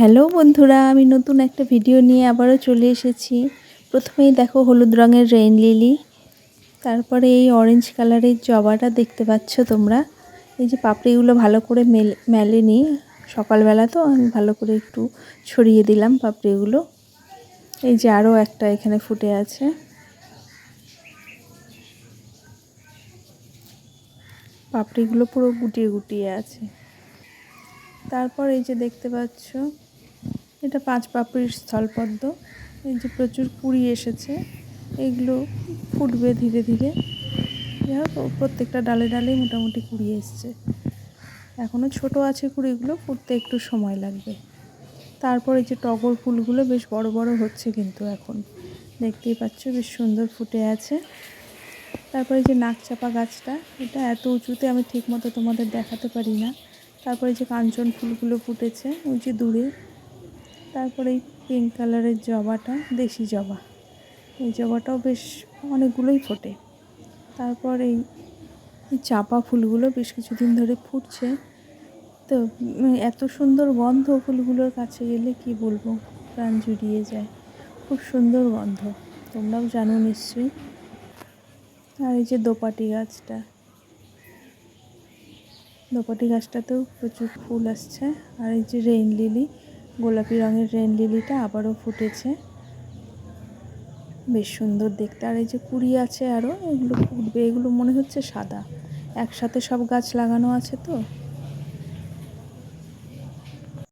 Hello বন্ধুরা, আমি নতুন একটা ভিডিও নিয়ে আবারও চলে এসেছি। প্রথমেই দেখো হলুদ রঙের রেইন লিলি, তারপরে এই অরেঞ্জ কালারের জবাটা দেখতে পাচ্ছ তোমরা। এই যে পাপড়িগুলো ভালো করে মেল, মেলেনি সকালবেলা তো, আমি ভালো করে একটু ছড়িয়ে দিলাম পাপড়িগুলো। এই যে আরও একটা এখানে ফুটে আছে। পাপড়িগুলো পুরো গুটিয়ে গুটিয়ে আছে। তারপর এই যে দেখতে পাচ্ছ এটা পাঁচ পাপড়ির স্থলপদ্ম। এই যে প্রচুর কুড়ি এসেছে, এগুলো ফুটবে ধীরে ধীরে। যাই হোক প্রত্যেকটা ডালে ডালে মোটামুটি কুড়ি এসছে। এখনও ছোট আছে কুড়িগুলো, ফুটতে একটু সময় লাগবে। তারপর যে টগর ফুলগুলো বেশ বড় বড় হচ্ছে কিন্তু এখন। দেখতেই পাচ্ছ, বেশ সুন্দর ফুটে আছে। তারপরে যে নাকচাপা গাছটা, এটা এত উঁচুতে আমি ঠিকমতো তোমাদের দেখাতে পারি না। তারপরে যে কাঞ্চন ফুলগুলো ফুটেছে, ওই যে দূরে তারপরে এই পিঙ্ক কালারের জবাটা, দেশি জবা। এই জবাটাও বেশ অনেকগুলোই ফোটে। তারপর এই চাপা ফুলগুলো বেশ কিছুদিন ধরে ফুটছে। তো এত সুন্দর গন্ধ ফুলগুলোর কাছে গেলে কি বলব? প্রাণ জুড়িয়ে যায়। খুব সুন্দর গন্ধ। তোমরাও জানো নিশ্চয়ই। আর এই যে দোপাটি গাছটা। দোপাটি গাছটাতেও প্রচুর ফুল আসছে। আর এই যে রেইন লিলি গোলাপি রঙের রেন লিলিটা আবারও ফুটেছে। বেশ সুন্দর দেখতে। আর এই যে কুড়ি আছে আরও এগুলো ফুটবে, এগুলো মনে হচ্ছে সাদা। একসাথে সব গাছ লাগানো আছে তো।